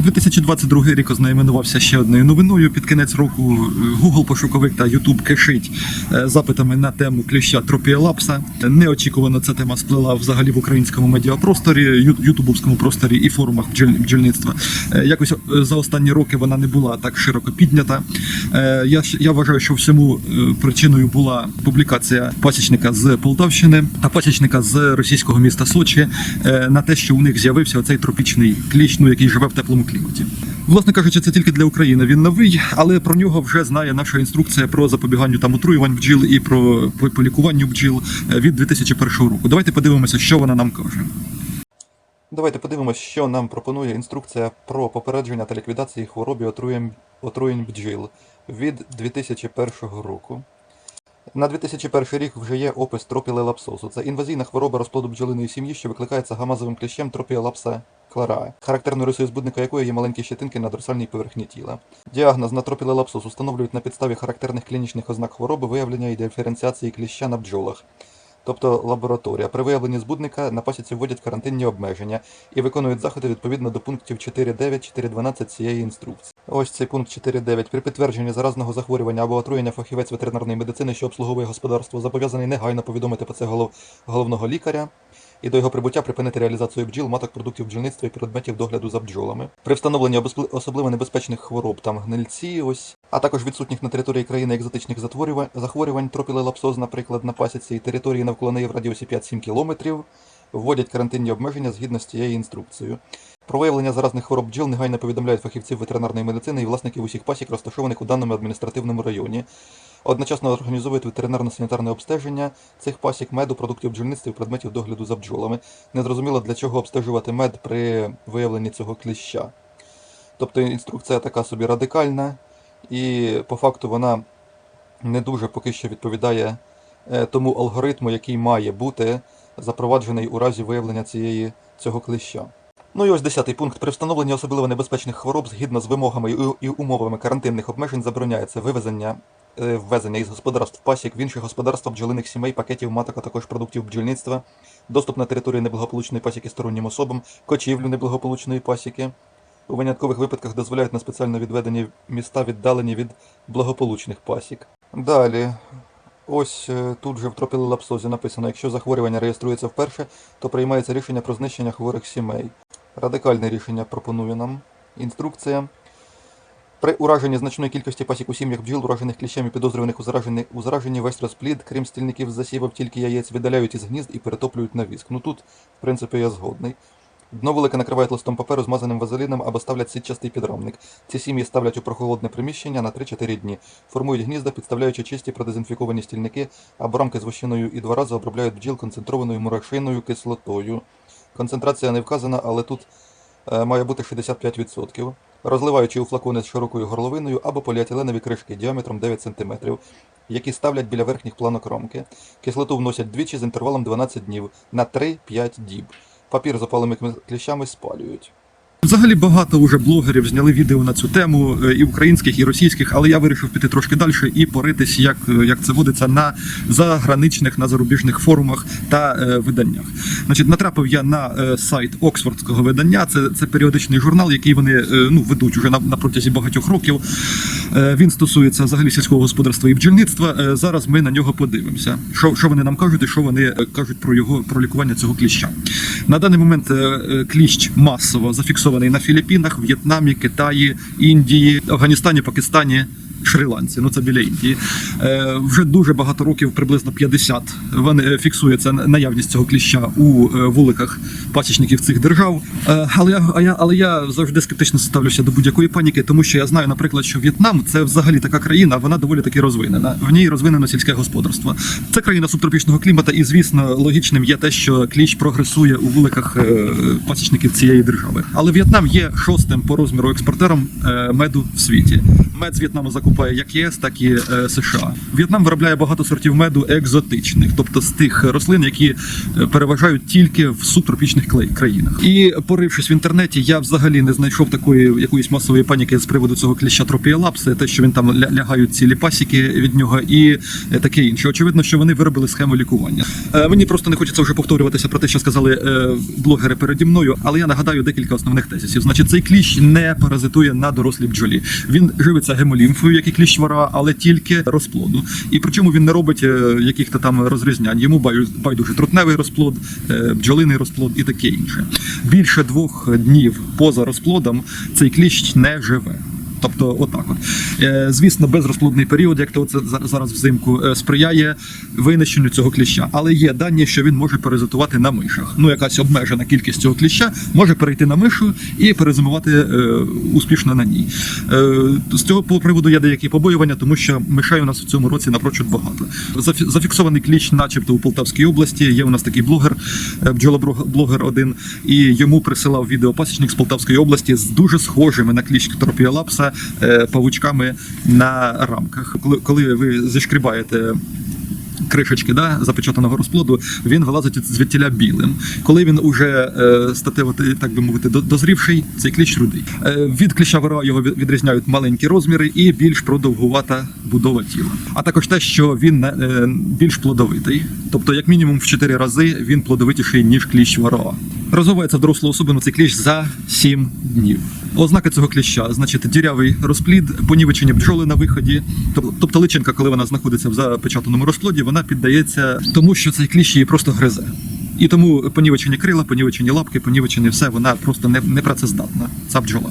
2022 рік ознаменувався ще одною новиною. Під кінець року е, Google пошуковик та YouTube кишить е, запитами на тему кліща тропіелапса. Неочікувано ця тема сплила взагалі в українському медіапросторі, ютубовському просторі і форумах бджільництва. Е, Якось за останні роки вона не була так широко піднята. Я, я вважаю, що всьому причиною була публікація пасічника з Полтавщини та пасічника з російського міста Сочі на те, що у них з'явився оцей тропічний кліщ, ну, який живе в теплому кліматі. Власне кажучи, це тільки для України він новий, але про нього вже знає наша інструкція про запобіганню там отруювань бджіл і про по, по бджіл е, від 2001 року. Давайте подивимося, що вона нам каже. Давайте подивимося, що нам пропонує інструкція про попередження та ліквідації хвороб і отруєнь, бджіл від 2001 року. На 2001 рік вже є опис тропілелапсозу. Це інвазійна хвороба розплоду бджолиної сім'ї, що викликається гамазовим кліщем тропіелапса клараа, характерною рисою збудника якої є маленькі щетинки на дорсальній поверхні тіла. Діагноз на тропілелапсоз установлюють на підставі характерних клінічних ознак хвороби, виявлення і диференціації кліща на бджолах. Тобто лабораторія. При виявленні збудника на пасіці вводять карантинні обмеження і виконують заходи відповідно до пунктів 4.9, 4.12 цієї інструкції. Ось цей пункт 4.9. При підтвердженні заразного захворювання або отруєння фахівець ветеринарної медицини, що обслуговує господарство, зобов'язаний негайно повідомити про це голов... головного лікаря і до його прибуття припинити реалізацію бджіл, маток продуктів бджільництва і предметів догляду за бджолами. При встановленні особливо небезпечних хвороб, там гнильці, ось, а також відсутніх на території країни екзотичних захворювань, тропілелапсоз, наприклад, на пасіці і території навколо неї в радіусі 5-7 кілометрів, вводять карантинні обмеження згідно з цією інструкцією. Про виявлення заразних хвороб бджіл негайно повідомляють фахівців ветеринарної медицини і власників усіх пасік, розташованих у даному адміністративному районі. Одночасно організовують ветеринарно-санітарне обстеження цих пасік меду, продуктів бджільництва і предметів догляду за бджолами. Незрозуміло для чого обстежувати мед при виявленні цього кліща. Тобто інструкція така собі радикальна, і по факту вона не дуже поки що відповідає е, тому алгоритму, який має бути запроваджений у разі виявлення цієї, цього кліща. Ну і ось десятий пункт. При встановленні особливо небезпечних хвороб згідно з вимогами і- умовами карантинних обмежень забороняється вивезення, е, ввезення із господарств пасік в інші господарства бджолиних сімей, пакетів маток, а також продуктів бджільництва, доступ на територію неблагополучної пасіки стороннім особам, кочівлю неблагополучної пасіки. У виняткових випадках дозволяють на спеціально відведені міста, віддалені від благополучних пасік. Далі. Ось е, тут же в тропілелапсозі написано, якщо захворювання реєструється вперше, то приймається рішення про знищення хворих сімей. Радикальне рішення пропонує нам інструкція. При ураженні значної кількості пасік у сім'ях бджіл, уражених кліщем і підозрюваних у зараженні, у зараженні весь розплід, крім стільників з засівів, тільки яєць, видаляють із гнізд і перетоплюють на віск. Ну тут, в принципі, я згодний. Дно велике накривають листом паперу, змазаним вазеліном або ставлять сітчастий підрамник. Ці сім'ї ставлять у прохолодне приміщення на 3-4 дні. Формують гнізда, підставляючи чисті продезінфіковані стільники, або рамки з вощиною і два рази обробляють бджіл концентрованою мурашиною кислотою. Концентрація не вказана, але тут е, має бути 65%. Розливаючи у флакони з широкою горловиною або поліетиленові кришки діаметром 9 см, які ставлять біля верхніх планок ромки. Кислоту вносять двічі з інтервалом 12 днів на 3-5 діб. Папір з опалими кліщами спалюють. Взагалі багато уже блогерів зняли відео на цю тему, е, і українських, і російських, але я вирішив піти трошки далі і поритись, як, е, як це водиться на заграничних, на зарубіжних форумах та е, виданнях. Значить, натрапив я на е, сайт Оксфордського видання. Це, це періодичний журнал, який вони е, ну, ведуть уже на, на протязі багатьох років. Е, він стосується взагалі сільського господарства і бджільництва. Е, зараз ми на нього подивимося. Що, що вони нам кажуть, і що вони е, кажуть про його про лікування цього кліща. На даний момент е, кліщ масово зафіксований на Філіппінах, В'єтнамі, Китаї, Індії, Афганістані, Пакистані. Шрі-Ланці, ну це біля Індії. Е, вже дуже багато років, приблизно 50, вони е, фіксується наявність цього кліща у е, вуликах пасічників цих держав. Е, але я, але я завжди скептично ставлюся до будь-якої паніки, тому що я знаю, наприклад, що В'єтнам це взагалі така країна, вона доволі таки розвинена. В ній розвинено сільське господарство. Це країна субтропічного клімата, і звісно, логічним є те, що кліщ прогресує у вуликах е, пасічників цієї держави. Але В'єтнам є шостим по розміру експортером меду в світі. Мед з В'єтнаму закупає як ЄС, так і е, США. В'єтнам виробляє багато сортів меду екзотичних, тобто з тих рослин, які е, переважають тільки в субтропічних країнах. І порившись в інтернеті, я взагалі не знайшов такої якоїсь масової паніки з приводу цього кліща тропіелапси, те, що він там лягають ці ліпасики від нього, і е, таке інше. Очевидно, що вони виробили схему лікування. Е, Мені просто не хочеться вже повторюватися про те, що сказали е, блогери переді мною, але я нагадаю декілька основних тезисів. Значить, цей кліщ не паразитує на дорослій бджолі. Він живиться гемолімфою, як і кліщ вара, але тільки розплоду. І причому він не робить е, яких-то там розрізнянь. Йому байдуже трутневий розплод, е, бджолиний розплод і таке інше. Більше двох днів поза розплодом цей кліщ не живе. Тобто, отак от. Е, звісно, безрозплодний період, як то це зараз взимку, е, сприяє винищенню цього кліща. Але є дані, що він може паразитувати на мишах. Ну, якась обмежена кількість цього кліща може перейти на мишу і перезимувати е, успішно на ній. З цього приводу є деякі побоювання, тому що мишей у нас в цьому році напрочуд багато. Зафіксований кліщ, начебто у Полтавській області. Є у нас такий блогер, бджолоблогер один, і йому присилав відео пасічник з Полтавської області з дуже схожими на кліщ тропіолапса е, павучками на рамках. Коли, ви зішкрібаєте кришечки да, запечатаного розплоду, він вилазить звідтіля білим. Коли він уже е, статево, так би мовити, дозрівший, цей кліщ рудий. Е, від кліща вира його відрізняють маленькі розміри і більш продовгувата будова тіла. А також те, що він е, більш плодовитий, тобто, як мінімум, в 4 рази він плодовитіший, ніж кліщ вароа. Розвивається в дорослу особину цей кліщ за 7 днів. Ознаки цього кліща, значить, дірявий розплід, понівечені бджоли на виході. Тоб- Тобто личинка, коли вона знаходиться в запечатаному розплоді, вона піддається тому, що цей кліщ її просто гризе. І тому понівечені крила, понівечені лапки, понівечені все, вона просто не, не працездатна. Ця бджола.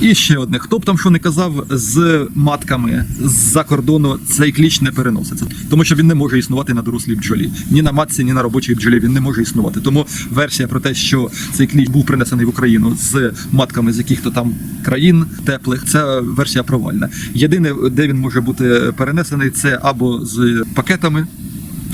І ще одне, хто б там що не казав з матками з-за кордону, цей кліч не переноситься, тому що він не може існувати на дорослій бджолі. Ні на матці, ні на робочій бджолі він не може існувати. Тому версія про те, що цей кліч був принесений в Україну з матками з яких-то там країн теплих, це версія провальна. Єдине, де він може бути перенесений, це або з пакетами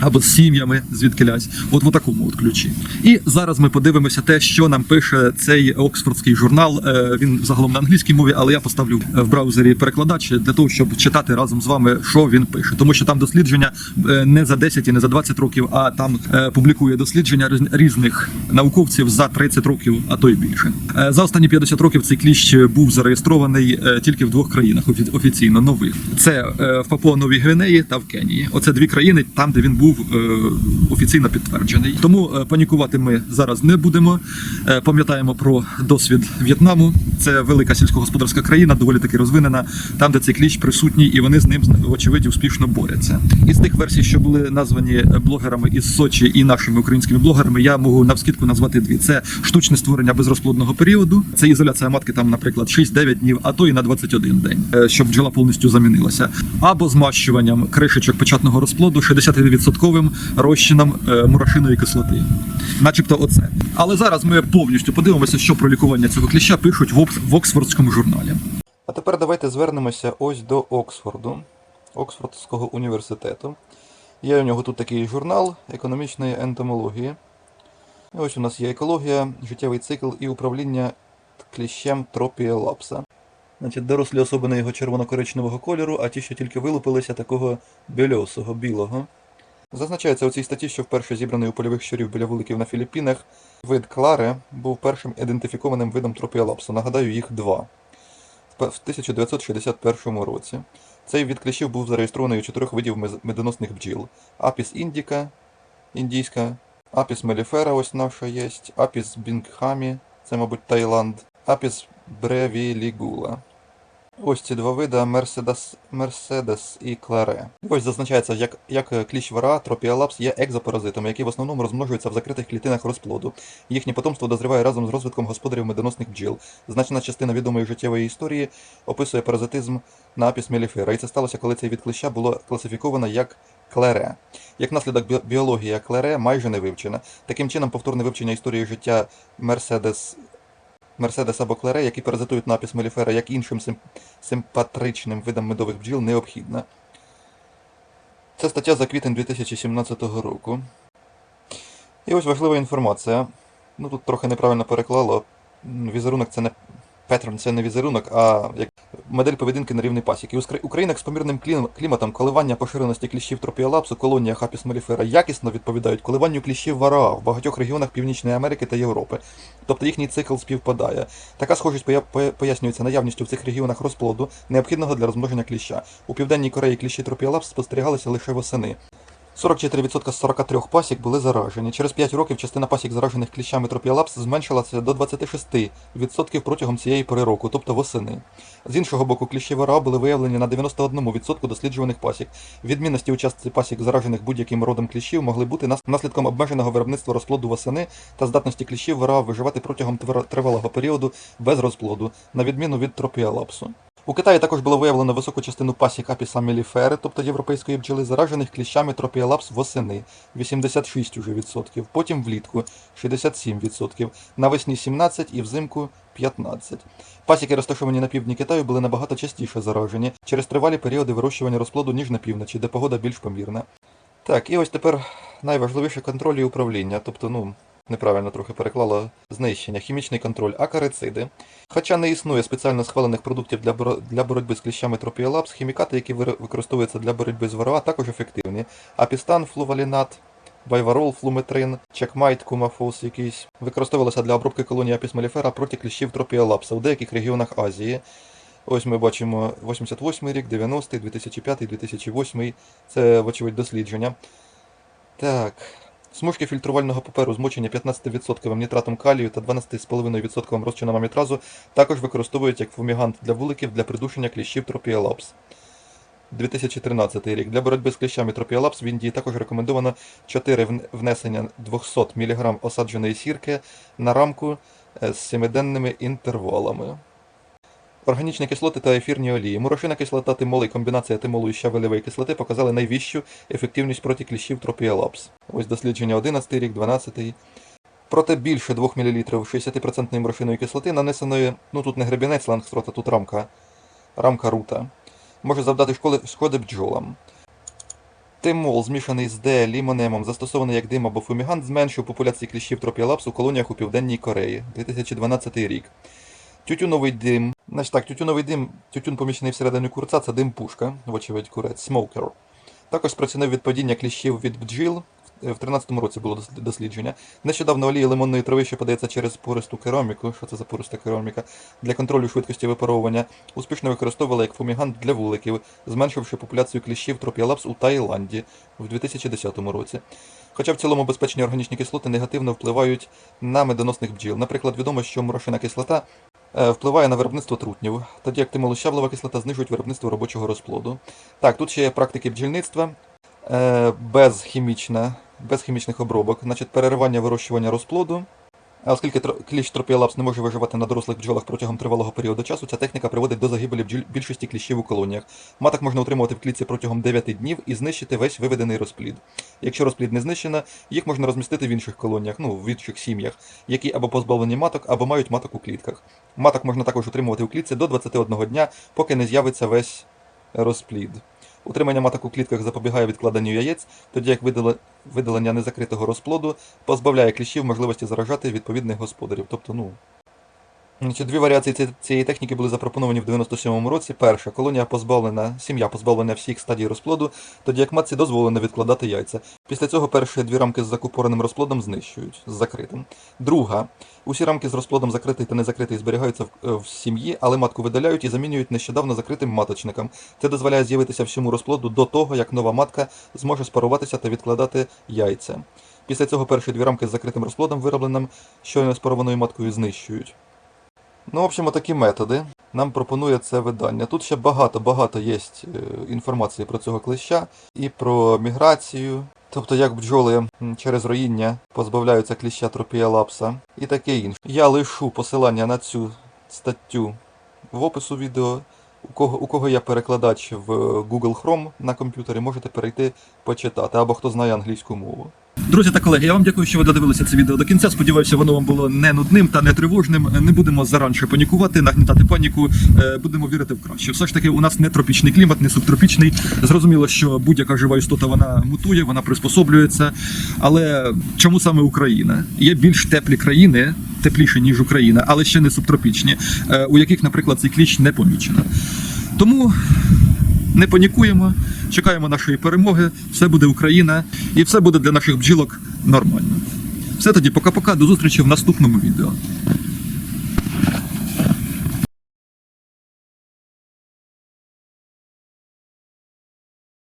або з сім'ями звідкилясь, от в такому от ключі. І зараз ми подивимося те, що нам пише цей оксфордський журнал. Е, Він загалом на англійській мові, але я поставлю в браузері перекладач для того, щоб читати разом з вами, що він пише. Тому що там дослідження е, не за 10 і не за 20 років, а там е, публікує дослідження різних науковців за 30 років, а то й більше. Е, За останні 50 років цей кліщ був зареєстрований е, тільки в двох країнах офіційно нових. Це е, в Папуа-Новій Гвінеї та в Кенії. Оце дві країни, там де він був е, офіційно підтверджений. Тому е, панікувати ми зараз не будемо. Е, Пам'ятаємо про досвід В'єтнаму. Це велика сільськогосподарська країна, доволі таки розвинена, там, де цей кліщ присутній, і вони з ним вочевидь успішно борються. Із тих версій, що були названі блогерами із Сочі і нашими українськими блогерами, я можу навскідку назвати дві: це штучне створення безрозплодного періоду, це ізоляція матки, там, наприклад, 6-9 днів, а то і на 21 день, щоб бджола повністю замінилася, або змащуванням кришечок печатного розплоду 60% розчином е, мурашиної кислоти, начебто, оце. Але зараз ми повністю подивимося, що про лікування цього кліща пишуть в, в Оксфордському журналі. А тепер давайте звернемося ось до Оксфорду, Оксфордського університету. Є у нього тут такий журнал економічної ентомології. І ось у нас є екологія, життєвий цикл і управління кліщем тропіелапса. Значить, дорослі особини його червоно-коричневого кольору, а ті, що тільки вилупилися, такого більосого, білого. Зазначається у цій статті, що вперше зібраний у польових щурів біля вуликів на Філіппінах вид кларе був першим ідентифікованим видом тропіелапсу. Нагадаю, їх два в 1961 році. Цей від кліщів був зареєстрований у чотирьох видів медоносних бджіл: Апіс індіка, індійська, Апіс меліфера, ось наша є, Апіс бінгхамі, це, мабуть, Таїланд, Апіс бревілігула. Ось ці два вида Мерседес, Мерседес і Кларе. Ось зазначається, як, як кліщ вара, тропіалапс є екзопаразитами, які в основному розмножуються в закритих клітинах розплоду. Їхнє потомство дозріває разом з розвитком господарів медоносних бджіл. Значна частина відомої життєвої історії описує паразитизм на апіс меліфера, і це сталося, коли цей від кліща було класифіковано як клере. Як наслідок біологія клере майже не вивчена. Таким чином, повторне вивчення історії життя Мерседес Мерседес або клере, які паразитують на меліфера, як іншим сим- симпатричним видам медових бджіл, необхідна. Це стаття за квітень 2017 року. І ось важлива інформація. Ну тут трохи неправильно переклало. Візерунок це не Петрон, це не візерунок, а як модель поведінки на рівні пасіки. Українок з помірним кліматом коливання поширеності кліщів тропіолапсу, колонія хапіс маліфера якісно відповідають коливанню кліщів вараа в багатьох регіонах Північної Америки та Європи. Тобто їхній цикл співпадає. Така схожість поя- поя- пояснюється наявністю в цих регіонах розплоду, необхідного для розмноження кліща. У Південній Кореї кліщі тропіолапс спостерігалися лише восени. 44% з 43 пасік були заражені. Через 5 років частина пасік заражених кліщами тропіолапс зменшилася до 26% протягом цієї пори року, тобто восени. З іншого боку, кліщі вара були виявлені на 91% досліджуваних пасік. Відмінності у частці пасік, заражених будь-яким родом кліщів, могли бути наслідком обмеженого виробництва розплоду восени та здатності кліщів вара виживати протягом тривалого періоду без розплоду, на відміну від тропіолапсу. У Китаї також було виявлено високу частину пасік апіса меліфери, тобто європейської бджоли, заражених кліщами тропіолапс восени 86 уже відсотків, потім влітку 67 відсотків, навесні 17 і взимку 15. Пасіки, розташовані на півдні Китаю, були набагато частіше заражені через тривалі періоди вирощування розплоду, ніж на півночі, де погода більш помірна. Так, і ось тепер найважливіше контроль і управління, тобто, ну, неправильно трохи переклала знищення, хімічний контроль, акарициди. Хоча не існує спеціально схвалених продуктів для, боро- для боротьби з кліщами тропіолапс, хімікати, які виро- використовуються для боротьби з ВРА, також ефективні. Апістан, флувалінат, байварол, флуметрин, чекмайт, кумафос якийсь використовувалися для обробки колонії апісмеліфера проти кліщів тропіолапса у деяких регіонах Азії. Ось ми бачимо 88 рік, 90-й, 2005, 2008. Це, вочевидь, дослідження. Так. Смужки фільтрувального паперу змочені 15% нітратом калію та 12,5% розчином амітразу також використовують як фумігант для вуликів для придушення кліщів тропіолапс. 2013 рік. Для боротьби з кліщами тропіолапс в Індії також рекомендовано 4 внесення 200 мг осадженої сірки на рамку е, з 7-денними інтервалами. Органічні кислоти та ефірні олії. Мурошина кислота тимол і комбінація тимолу і щавелевої кислоти показали найвищу ефективність проти кліщів тропіолапс. Ось дослідження 11 рік, 12. Проте більше 2 мл 60% мурошиної кислоти, нанесеної, ну тут не гребінець лангстрота, тут рамка, рамка рута, може завдати школи, шкоди бджолам. Тимол, змішаний з Д лімонемом, застосований як дим або фумігант, зменшив популяції кліщів тропіолапс у колоніях у Південній Кореї, 2012 рік. Тютюновий дим. Значить так, тютюновий дим, тютюн поміщений всередині курця, це дим пушка, вочевидь курець, смокер. Також спричинив від падіння кліщів від бджіл. В 13-му році було дослідження. Нещодавно олія лимонної трави, що подається через пористу кераміку, що це за пориста кераміка, для контролю швидкості випаровування, успішно використовувала як фумігант для вуликів, зменшивши популяцію кліщів тропіолапс у Таїланді в 2010 році. Хоча в цілому безпечні органічні кислоти негативно впливають на медоносних бджіл. Наприклад, відомо, що мурошина кислота впливає на виробництво трутнів, тоді як тимолощаблова кислота знижують виробництво робочого розплоду. Так, тут ще є практики бджільництва е, без, хімічна, без хімічних обробок, значить переривання вирощування розплоду. А оскільки кліщ тропіолапс не може виживати на дорослих бджолах протягом тривалого періоду часу, ця техніка приводить до загибелі бджіль більшості кліщів у колоніях. Маток можна утримувати в клітці протягом 9 днів і знищити весь виведений розплід. Якщо розплід не знищено, їх можна розмістити в інших колоніях, ну в інших сім'ях, які або позбавлені маток, або мають маток у клітках. Маток можна також утримувати у клітці до 21 дня, поки не з'явиться весь розплід. Утримання маток у клітках запобігає відкладенню яєць, тоді як видале- видалення незакритого розплоду позбавляє кліщів можливості заражати відповідних господарів. Тобто, ну. Значить, дві варіації цієї техніки були запропоновані в 97-му році. Перша колонія позбавлена, сім'я позбавлена всіх стадій розплоду, тоді як матці дозволено відкладати яйця. Після цього перші дві рамки з закупореним розплодом знищують з закритим. Друга. Усі рамки з розплодом закритий та незакритий зберігаються в, е, в сім'ї, але матку видаляють і замінюють нещодавно закритим маточником. Це дозволяє з'явитися всьому розплоду до того, як нова матка зможе спаруватися та відкладати яйця. Після цього перші дві рамки з закритим розплодом, виробленим щойно спарованою маткою, знищують. Ну, в общем, такі методи нам пропонує це видання. Тут ще багато-багато є інформації про цього клеща і про міграцію, тобто як бджоли через роїння позбавляються кліща тропіалапса і таке інше. Я лишу посилання на цю статтю в опису відео. У кого, у кого є перекладач в Google Chrome на комп'ютері, можете перейти почитати, або хто знає англійську мову. Друзі та колеги, я вам дякую, що ви додивилися це відео до кінця. Сподіваюся, воно вам було не нудним та не тривожним. Не будемо заранше панікувати, нагнітати паніку. Е, Будемо вірити в краще. Все ж таки, у нас не тропічний клімат, не субтропічний. Зрозуміло, що будь-яка жива істота вона мутує, вона приспособлюється. Але чому саме Україна? Є більш теплі країни, тепліші ніж Україна, але ще не субтропічні, е, у яких, наприклад, цей кліщ не помічено. Тому не панікуємо, чекаємо нашої перемоги, все буде Україна і все буде для наших бджілок нормально. Все тоді, пока-пока, до зустрічі в наступному відео.